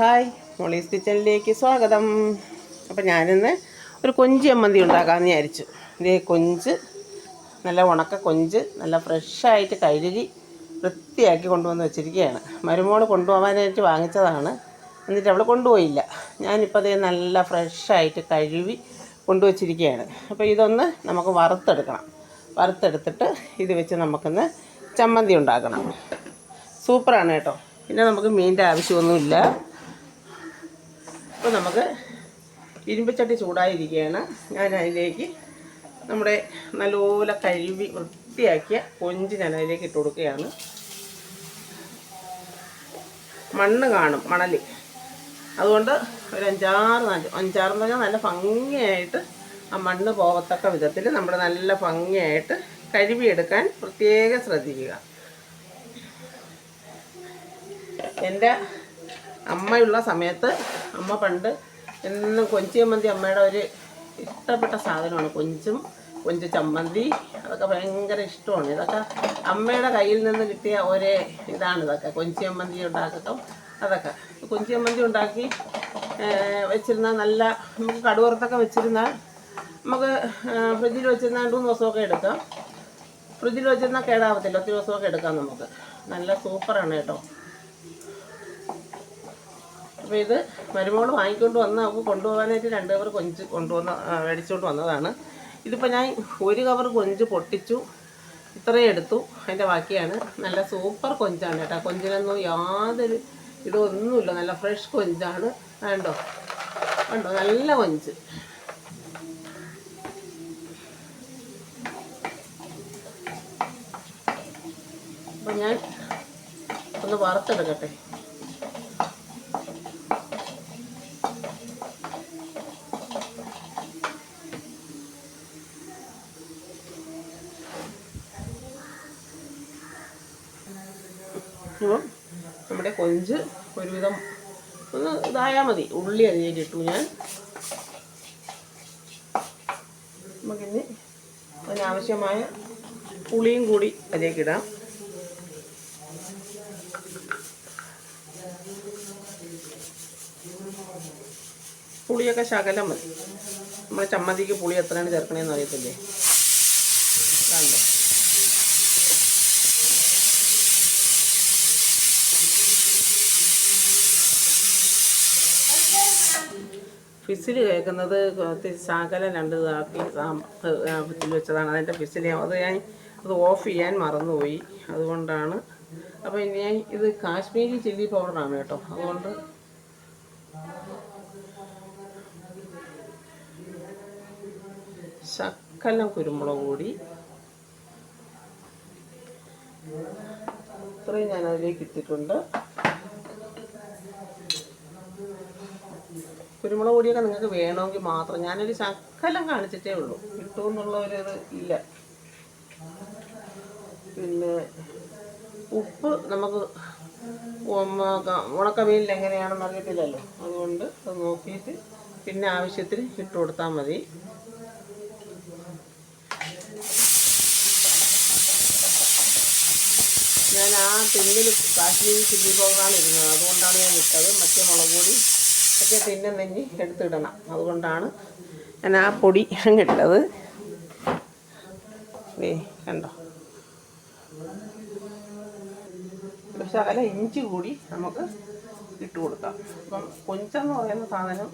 Hi Molly's കിച്ചണിലേക്ക് സ്വാഗതം. അപ്പം ഞാനിന്ന് ഒരു കൊഞ്ച് ചമ്മന്തി ഉണ്ടാക്കാമെന്ന് വിചാരിച്ചു. ഇതേ കൊഞ്ച് നല്ല ഉണക്ക കൊഞ്ച് നല്ല ഫ്രഷായിട്ട് കഴുകി വൃത്തിയാക്കി കൊണ്ടുവന്ന് വെച്ചിരിക്കുകയാണ്. മരുമോൾ കൊണ്ടുപോകാനായിട്ട് വാങ്ങിച്ചതാണ്. എന്നിട്ട് അവൾ കൊണ്ടുപോയില്ല. ഞാനിപ്പോൾ അതേ നല്ല ഫ്രഷായിട്ട് കഴുകി കൊണ്ടുവച്ചിരിക്കുകയാണ്. അപ്പോൾ ഇതൊന്ന് നമുക്ക് വറുത്തെടുക്കണം. വറുത്തെടുത്തിട്ട് ഇത് വെച്ച് നമുക്കൊന്ന് ചമ്മന്തി ഉണ്ടാക്കണം. സൂപ്പറാണ് കേട്ടോ. പിന്നെ നമുക്ക് മീനിന്റെ ആവശ്യമൊന്നുമില്ല. അപ്പോൾ നമുക്ക് ഇരുമ്പച്ചട്ടി ചൂടായിരിക്കുകയാണ്. ഞാൻ അതിലേക്ക് നമ്മുടെ നല്ലപോലെ കഴുകി വൃത്തിയാക്കിയ കൊഞ്ച് ഞാൻ അതിലേക്ക് ഇട്ട് കൊടുക്കുകയാണ്. മണ്ണ് കാണും മണൽ അതുകൊണ്ട് ഒരു അഞ്ചാറ് നാല് അഞ്ചാറ് പറഞ്ഞാൽ നല്ല ഭംഗിയായിട്ട് ആ മണ്ണ് പോകത്തക്ക വിധത്തിൽ നമ്മൾ നല്ല ഭംഗിയായിട്ട് കഴുകിയെടുക്കാൻ പ്രത്യേകം ശ്രദ്ധിക്കുക. എന്റെ അമ്മയുള്ള സമയത്ത് അമ്മ പണ്ട് എന്നും കൊഞ്ച് ചമ്മന്തി അമ്മയുടെ ഒരു ഇഷ്ടപ്പെട്ട സാധനമാണ്. കൊഞ്ചും കൊഞ്ച് ചമ്മന്തി അതൊക്കെ ഭയങ്കര ഇഷ്ടമാണ്. ഇതൊക്കെ അമ്മയുടെ കയ്യിൽ നിന്ന് കിട്ടിയ ഒരേ ഇതാണ് ഇതൊക്കെ. കൊഞ്ച് ചമ്മന്തി ഉണ്ടാക്കുക അതൊക്കെ. കൊഞ്ച് ചമ്മന്തി ഉണ്ടാക്കി വെച്ചിരുന്ന നല്ല നമുക്ക് കടുവറുത്തൊക്കെ വെച്ചിരുന്നാൽ നമുക്ക് ഫ്രിഡ്ജിൽ വെച്ചിരുന്നാൽ രണ്ട് മൂന്ന് ദിവസമൊക്കെ എടുക്കാം. ഫ്രിഡ്ജിൽ വെച്ചിരുന്നാൽ കേടാവത്തില്ല. ഒത്തിരി ദിവസമൊക്കെ എടുക്കാം നമുക്ക്. നല്ല സൂപ്പറാണ് കേട്ടോ. അപ്പോൾ ഇത് മരുമകൾ വാങ്ങിക്കൊണ്ട് വന്ന് അവൾക്ക് കൊണ്ടുപോകാനായിട്ട് രണ്ട് കവർ കൊഞ്ച് കൊണ്ടുവന്ന മേടിച്ചുകൊണ്ട് വന്നതാണ്. ഇതിപ്പോൾ ഞാൻ ഒരു കവർ കൊഞ്ച് പൊട്ടിച്ചു. ഇത്രയും എടുത്തു. അതിന്റെ ബാക്കിയാണ്. നല്ല സൂപ്പർ കൊഞ്ചാണ് കേട്ടോ. കൊഞ്ചിനൊന്നും യാതൊരു ഇതൊന്നുമില്ല. നല്ല ഫ്രഷ് കൊഞ്ചാണ്. വേണ്ടോ കണ്ടോ? നല്ല കൊഞ്ച്. അപ്പം ഞാൻ ഒന്ന് വറുത്തെടുക്കട്ടെ അപ്പം നമ്മുടെ കൊഞ്ച് ഒരുവിധം ഒന്ന് ഇതായാൽ മതി. ഉള്ളി ഇട്ടു ഞാൻ. നമുക്കിനി അതിനാവശ്യമായ പുളിയും കൂടി അതിലേക്ക് ഇടാം. പുളിയൊക്കെ ശകലം മതി. നമ്മൾ ചമ്മന്തിക്ക് പുളി എത്രയാണ് ചേർക്കണേന്ന് അറിയത്തില്ലേ? കണ്ടോ? ഫിസിൽ കേൾക്കുന്നത് ശകല രണ്ട് ഇതാക്കി ഫിസിൽ വെച്ചതാണ്. അതിന്റെ ഫിസിൽ അത് ഞാൻ അത് ഓഫ് ചെയ്യാൻ മറന്നുപോയി. അതുകൊണ്ടാണ്. അപ്പോൾ ഞാൻ ഇത് കാശ്മീരി ചില്ലി പൗഡറാണ് കേട്ടോ. അതുകൊണ്ട് ശക്കലം കുരുമുളക് കൂടി ഇത്രയും ഞാൻ അതിലേക്ക് ഇട്ടിട്ടുണ്ട്. കുരുമുളക് പൊടിയൊക്കെ നിങ്ങൾക്ക് വേണമെങ്കിൽ മാത്രം. ഞാനൊരു ശക്കലം കാണിച്ചിട്ടേ ഉള്ളൂ. കിട്ടുമെന്നുള്ള ഒരു ഇത് ഇല്ല. പിന്നെ ഉപ്പ് നമുക്ക് ഉണക്കമീനിൽ എങ്ങനെയാണെന്ന് അറിയത്തില്ലല്ലോ. അതുകൊണ്ട് അത് നോക്കിയിട്ട് പിന്നെ ആവശ്യത്തിന് ഇട്ട് കൊടുത്താൽ മതി. ഞാൻ ആ ടിന്നിൽ കാശ്മീരി ചില്ലി പോകാനിരുന്നത് അതുകൊണ്ടാണ് ഞാൻ ഇട്ടത്. മറ്റേ മുളക് പൊടി മറ്റേ തിന്നെ നെഞ്ഞി എടുത്തിടണം അതുകൊണ്ടാണ് ഞാൻ ആ പൊടി അങ്ങിട്ടത് ഏ കണ്ടോ? ശകല ഇഞ്ചി കൂടി നമുക്ക് ഇട്ട് കൊടുക്കാം. അപ്പം കൊഞ്ചെന്ന് പറയുന്ന സാധനം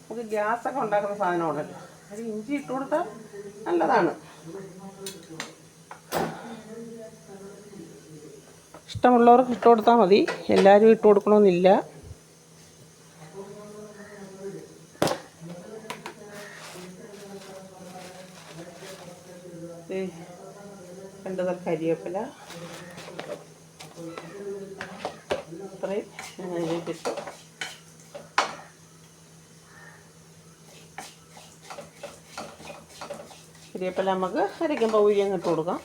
നമുക്ക് ഗ്യാസൊക്കെ ഉണ്ടാക്കുന്ന സാധനമാണല്ലോ. ഒരു ഇഞ്ചി ഇട്ട് കൊടുത്താൽ നല്ലതാണ്. ഇഷ്ടമുള്ളവർക്ക് ഇട്ട് കൊടുത്താൽ മതി. എല്ലാവരും ഇട്ട് കൊടുക്കണമെന്നില്ല ദേ, രണ്ട് തരം കരിവേപ്പില ഇത്രയും ഞാൻ അതിലേക്ക് കരിവേപ്പില നമുക്ക് അരയ്ക്കുമ്പോൾ ഉഴിയങ്ങ് ഇട്ട് കൊടുക്കാം.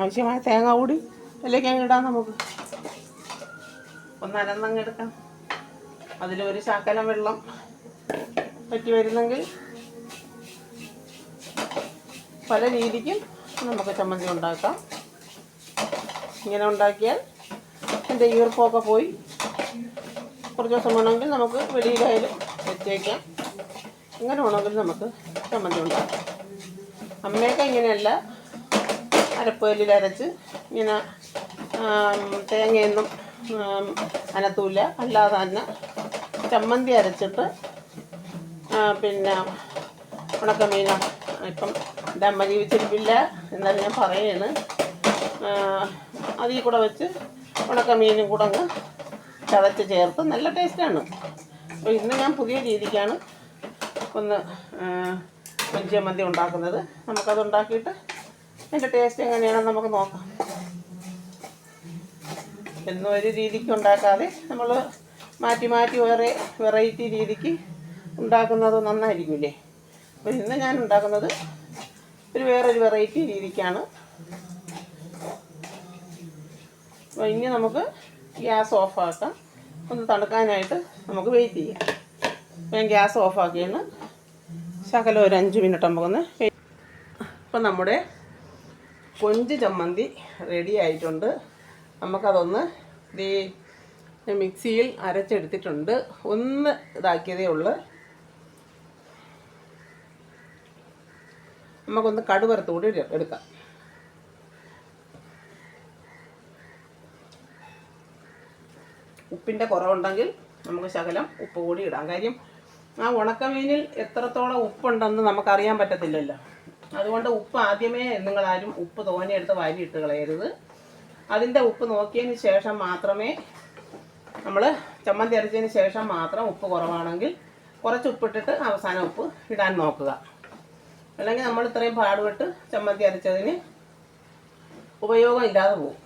ആവശ്യമായ തേങ്ങ കൂടി അതിലേക്ക് ഇടാം നമുക്ക്. ഒന്ന് അരന്നങ്ങ് എടുക്കാം. അതിലൊരു ശാക്കലം വെള്ളം പറ്റി വരുന്നെങ്കിൽ പല രീതിക്കും നമുക്ക് ചമ്മന്തി ഉണ്ടാക്കാം. ഇങ്ങനെ ഉണ്ടാക്കിയാൽ എന്റെ ഈർപ്പമൊക്കെ പോയി. കുറച്ച് ദിവസം വേണമെങ്കിൽ നമുക്ക് വെളിയിലായാലും വെച്ചേക്കാം. ഇങ്ങനെ വേണമെങ്കിൽ നമുക്ക് ചമ്മന്തി ഉണ്ടാക്കാം. അമ്മയൊക്കെ ഇങ്ങനെയല്ല അരപ്പേലിൽ അരച്ച് ഇങ്ങനെ തേങ്ങയെന്നും അനത്തൂല അല്ലാതെ തന്നെ ചമ്മന്തി അരച്ചിട്ട് പിന്നെ ഉണക്കമീന ഇപ്പം എന്റെ അമ്മ ജീവിച്ചിരിപ്പില്ല എന്നാലും ഞാൻ പറയാണ്. അതിൽ കൂടെ വെച്ച് ഉണക്കമീനും കൂടെ അങ്ങ് ചതച്ച് ചേർത്ത് നല്ല ടേസ്റ്റാണ്. അപ്പോൾ ഇന്ന് ഞാൻ പുതിയ രീതിക്കാണ് ഒന്ന് മഞ്ചിയ മന്തി ഉണ്ടാക്കുന്നത്. നമുക്കത് ഉണ്ടാക്കിയിട്ട് അതിന്റെ ടേസ്റ്റ് എങ്ങനെയാണെന്ന് നമുക്ക് നോക്കാം. എന്നും ഒരു രീതിക്ക് ഉണ്ടാക്കാതെ നമ്മൾ മാറ്റി മാറ്റി വേറെ വെറൈറ്റി രീതിക്ക് ഉണ്ടാക്കുന്നത് നന്നായിരിക്കില്ലേ? അപ്പോൾ ഇന്ന് ഞാൻ ഉണ്ടാക്കുന്നത് ഒരു വേറൊരു വെറൈറ്റി രീതിക്കാണ്. അപ്പോൾ ഇനി നമുക്ക് ഗ്യാസ് ഓഫാക്കാം ഒന്ന് തണുക്കാനായിട്ട് നമുക്ക് വെയിറ്റ് ചെയ്യാം. ഞാൻ ഗ്യാസ് ഓഫാക്കിയാണ് ശകലം ഒരു അഞ്ച് മിനിറ്റ് നമുക്കൊന്ന് അപ്പം നമ്മുടെ കൊഞ്ച് ചമ്മന്തി റെഡി ആയിട്ടുണ്ട്. നമുക്കതൊന്ന് ദേ മിക്സിയിൽ അരച്ചെടുത്തിട്ടുണ്ട്. ഒന്ന് ഇതാക്കിയതേ ഉള്ളു. നമുക്കൊന്ന് കടുവറുത്ത് കൂടി എടുക്കാം. ഉപ്പിന്റെ കുറവുണ്ടെങ്കിൽ നമുക്ക് ശകലം ഉപ്പ് കൂടി ഇടാം. കാര്യം ആ ഉണക്കമീനിൽ എത്രത്തോളം ഉപ്പുണ്ടെന്ന് നമുക്കറിയാൻ പറ്റത്തില്ലല്ലോ. അതുകൊണ്ട് ഉപ്പ് ആദ്യമേ നിങ്ങളാരും ഉപ്പ് തോനെയെടുത്ത് വാരി ഇട്ട് കളയരുത്. അതിന്റെ ഉപ്പ് നോക്കിയതിന് ശേഷം മാത്രമേ നമ്മൾ ചമ്മന്തി അരച്ചതിന് ശേഷം മാത്രം ഉപ്പ് കുറവാണെങ്കിൽ കുറച്ച് ഉപ്പിട്ടിട്ട് അവസാനം ഉപ്പ് ഇടാൻ നോക്കുക. അല്ലെങ്കിൽ നമ്മൾ ഇത്രയും പാടുപെട്ട് ചമ്മന്തി അരച്ചതിന് ഉപയോഗം ഇല്ലാതെ പോകും.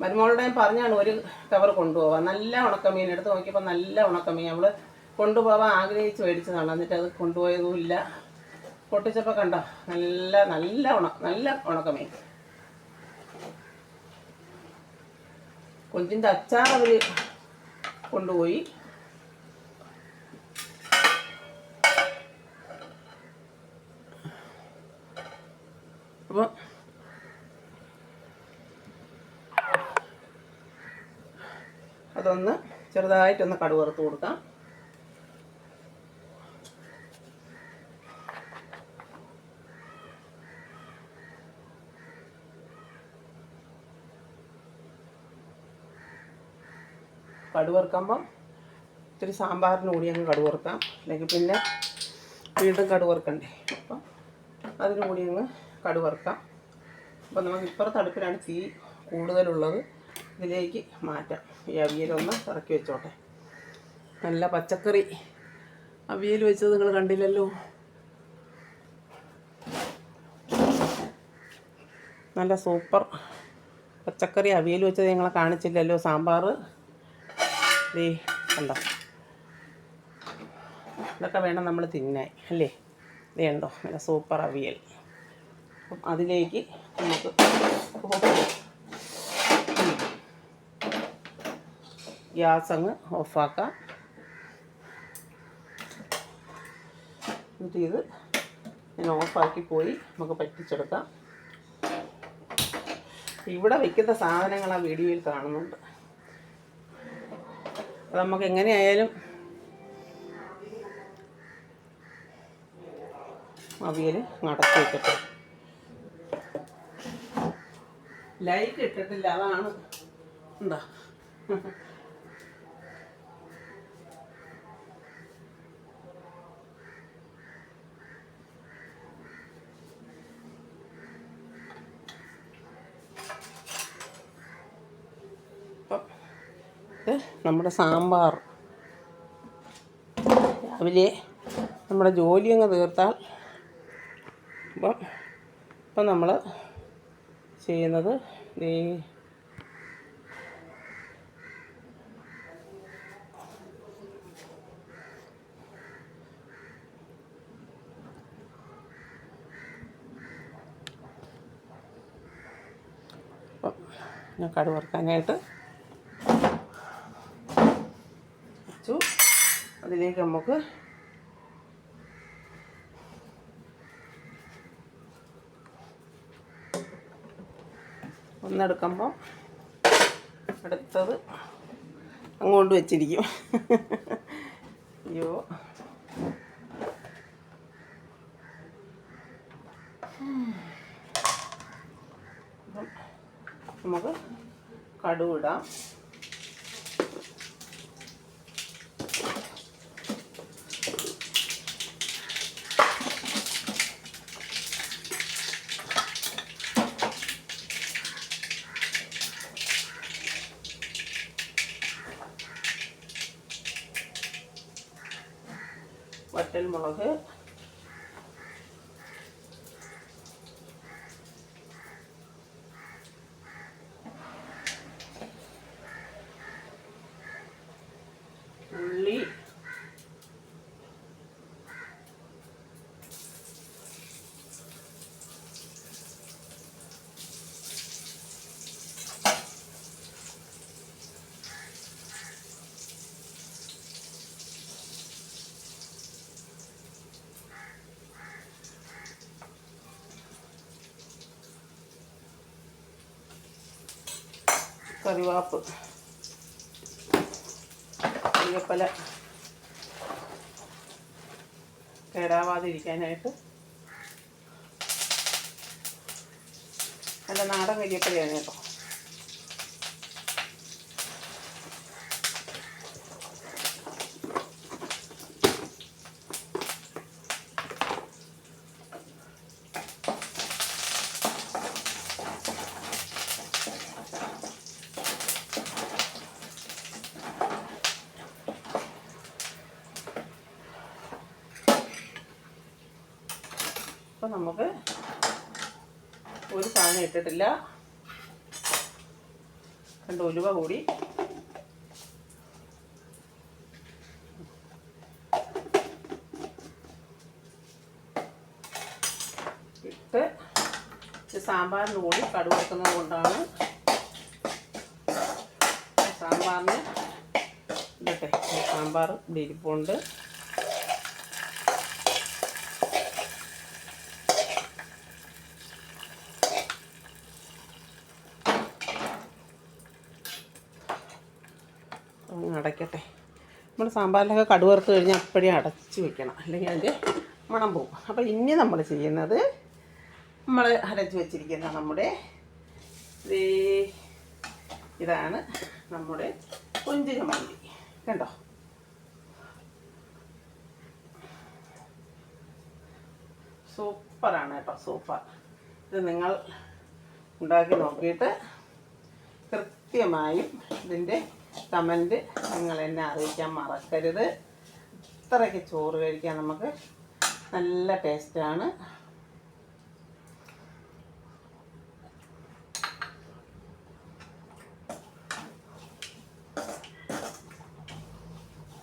മരുമോളുടെ പറഞ്ഞാണ് ഒരു കവർ കൊണ്ടുപോകാൻ നല്ല ഉണക്കമീൻ എടുത്ത് നോക്കിയപ്പോൾ നല്ല ഉണക്കമീൻ. നമ്മൾ കൊണ്ടുപോകാൻ ആഗ്രഹിച്ച് മേടിച്ചതാണ്. എന്നിട്ട് അത് കൊണ്ടുപോയതുമില്ല. പൊട്ടിച്ചപ്പോൾ കണ്ടോ? നല്ല നല്ല ഉണ നല്ല ഉണക്കമീൻ. കൊഞ്ചിന്റെ അച്ചാർ അവർ കൊണ്ടുപോയി. അപ്പോൾ അതൊന്ന് ചെറുതായിട്ടൊന്ന് കടുവറുത്ത് കൊടുക്കാം. കടുവറുക്കുമ്പം ഇത്തിരി സാമ്പാറിന് കൂടി അങ്ങ് കടുവറുക്കാം അല്ലെങ്കിൽ പിന്നെ വീണ്ടും കടുവറുക്കണ്ടേ അപ്പം അതിന് കൂടി അങ്ങ് കടുവറുക്കാം അപ്പം നമുക്ക് ഇപ്പുറത്ത് അടുപ്പിലാണ് തീ കൂടുതലുള്ളത്. ഇതിലേക്ക് മാറ്റാം. ഈ അവിയലൊന്ന് ഇറക്കി വെച്ചോട്ടെ. നല്ല പച്ചക്കറി. അവിയൽ വെച്ചത് നിങ്ങൾ കണ്ടില്ലല്ലോ. നല്ല സൂപ്പർ പച്ചക്കറി അവിയൽ വെച്ചത് ഞങ്ങളെ കാണിച്ചില്ലല്ലോ. സാമ്പാർ ദേ കണ്ടോ? ഇതൊക്കെ വേണം നമ്മൾ തിന്നാൻ അല്ലേ? ദേ കണ്ടോ നല്ല സൂപ്പർ അവിയൽ. അപ്പം അതിലേക്ക് നമുക്ക് ഗ്യാസ് അങ്ങ് ഓഫാക്കാം എന്നിട്ട് ഇത് ഞാൻ ഓഫാക്കി പോയി നമുക്ക് പറ്റിച്ചെടുക്കാം. ഇവിടെ വയ്ക്കുന്ന സാധനങ്ങൾ ആ വീഡിയോയിൽ കാണുന്നുണ്ട്. അത് നമുക്ക് എങ്ങനെയായാലും അവിയൽ നടത്തി വെക്കട്ടെ. ലൈക്ക് ഇട്ടിട്ടില്ല അതാണ്. എന്താ നമ്മുടെ സാമ്പാർ. രാവിലെ നമ്മുടെ ജോലി അങ്ങ് തീർത്താൽ അപ്പം ഇപ്പം നമ്മൾ ചെയ്യുന്നത് ഈ അപ്പം ഞാൻ ഇതിലേക്ക് നമുക്ക് ഒന്നെടുക്കുമ്പം അടുത്തത് അങ്ങോട്ട് വെച്ചിരിക്കും. അയ്യോ. നമുക്ക് കടുവിടാം. ഇടാം വറ്റൽ മുളക് ഉള്ളി കറിവാപ്പ് കറിവേപ്പല. കേടാവാതിരിക്കാനായിട്ട് നല്ല നാടൻ കരിയപ്പലയാണ് കേട്ടോ. നമുക്ക് ഒരു സാധനം ഇട്ടിട്ടില്ല. രണ്ട് ഉലുവ കൂടി. ഇട്ട് സാമ്പാറിന് കൂടി കടുക് വെക്കുന്നത് കൊണ്ടാണ് സാമ്പാറിന് ഇടട്ടെ സാമ്പാർ ഇരിപ്പുണ്ട് അങ്ങ് അടയ്ക്കട്ടെ നമ്മൾ സാമ്പാറിലൊക്കെ കടുവറുത്ത് കഴിഞ്ഞാൽ അപ്പോഴേ അടച്ച് വെക്കണം. അല്ലെങ്കിൽ അതിന്റെ മണം പോകും. അപ്പോൾ ഇനി നമ്മൾ ചെയ്യുന്നത് നമ്മൾ അരച്ച് വെച്ചിരിക്കുന്ന നമ്മുടെ ഇതാണ് നമ്മുടെ കൊഞ്ച് മല്ലി. കണ്ടോ? സൂപ്പറാണ് കേട്ടോ സൂപ്പർ. ഇത് നിങ്ങൾ ഉണ്ടാക്കി നോക്കിയിട്ട് കൃത്യമായും ഇതിന്റെ കമന്റ് നിങ്ങൾ എന്നെ അറിയിക്കാൻ മറക്കരുത്. ഇത്രയ്ക്ക് ചോറ് കഴിക്കാൻ നമുക്ക് നല്ല ടേസ്റ്റാണ്.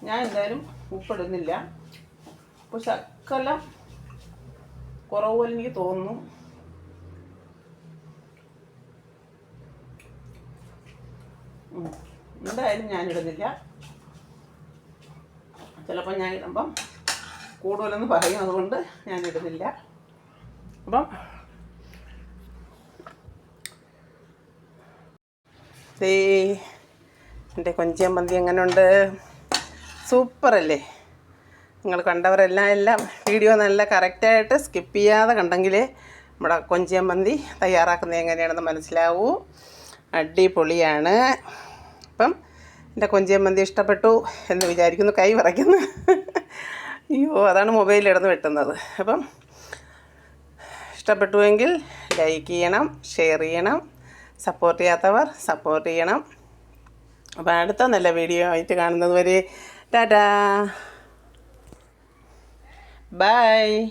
ഞാൻ എന്തായാലും ഉപ്പിടുന്നില്ല. അപ്പോൾ ശക്കല കുറവ് പോലെ എനിക്ക് തോന്നുന്നു. എന്തായാലും ഞാൻ ഇടുന്നില്ല ചിലപ്പോൾ ഞാൻ ഇടുമ്പം കൂടുതലെന്ന് പറയും അതുകൊണ്ട് ഞാൻ ഇടുന്നില്ല. അപ്പം ദേ എന്റെ കൊഞ്ചിയമ്പന്തി എങ്ങനെയുണ്ട് സൂപ്പറല്ലേ? നിങ്ങൾ കണ്ടവരെല്ലാം എല്ലാം വീഡിയോ നല്ല കറക്റ്റായിട്ട് സ്കിപ്പ് ചെയ്യാതെ കണ്ടെങ്കിലേ നമ്മുടെ കൊഞ്ചിയമ്പന്തി തയ്യാറാക്കുന്നത് എങ്ങനെയാണെന്ന് മനസ്സിലാവൂ. അടിപൊളിയാണ്. അപ്പം എന്റെ കൊഞ്ചിയമ്മന്തി ഇഷ്ടപ്പെട്ടു എന്ന് വിചാരിക്കുന്നു കൈ വിറയ്ക്കുന്നു. അയ്യോ അതാണ് മൊബൈലിടന്ന് വെട്ടുന്നത്. അപ്പം ഇഷ്ടപ്പെട്ടുവെങ്കിൽ ലൈക്ക് ചെയ്യണം ഷെയർ ചെയ്യണം സപ്പോർട്ട് ചെയ്യാത്തവർ സപ്പോർട്ട് ചെയ്യണം. അപ്പോൾ അടുത്ത നല്ല വീഡിയോ ആയിട്ട് കാണുന്നത് വരെ ടാറ്റാ. ബൈ.